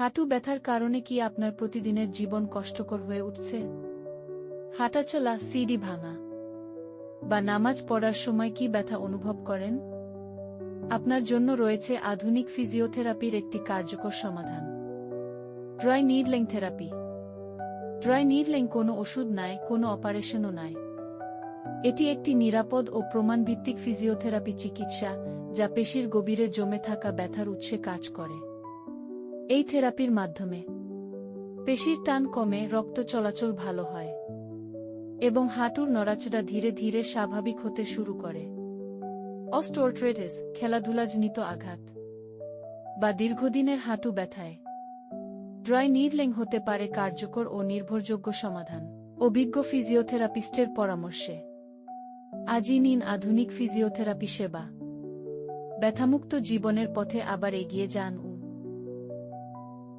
হাঁটু ব্যথার কারণে কি আপনার প্রতিদিনের জীবন কষ্টকর হয়ে উঠছে? হাঁটাচলা সিডি ভাঙা বা নামাজ পড়ার সময় কি ব্যথা অনুভব করেন? আপনার জন্য রয়েছে আধুনিক ফিজিওথেরাপির একটি কার্যকর সমাধান। Dry needling therapy dry needling কোনো ওষুধ নয় কোনো অপারেশনও নয় এটি একটি নিরাপদ ও প্রমাণভিত্তিক ফিজিওথেরাপি চিকিৎসা যা পেশির গভীরে জমে থাকা ব্যথার উৎসে কাজ করে। এই থেরাপির মাধ্যমে। পেশির টান কমে, রক্ত চলাচল ভালো হয়। এবং হাঁটুর নড়াচড়া ধীরে ধীরে স্বাভাবিক হতে শুরু করে। অস্টোর্ট্রেটিস খেলাধুলাজনিত আঘাত। বা দীর্ঘদিনের হাঁটু ব্যথায়। ড্রয় নিডলেং হতে পারে কার্যকর ও নির্ভরযোগ্য সমাধান। অভিজ্ঞ ফিজিওথেরাপিস্টের পরামর্শে। আজই নিন আধুনিক ফিজিওথেরাপি সেবা। ব্যথামুক্ত জীবনের পথে আবার এগিয়ে যান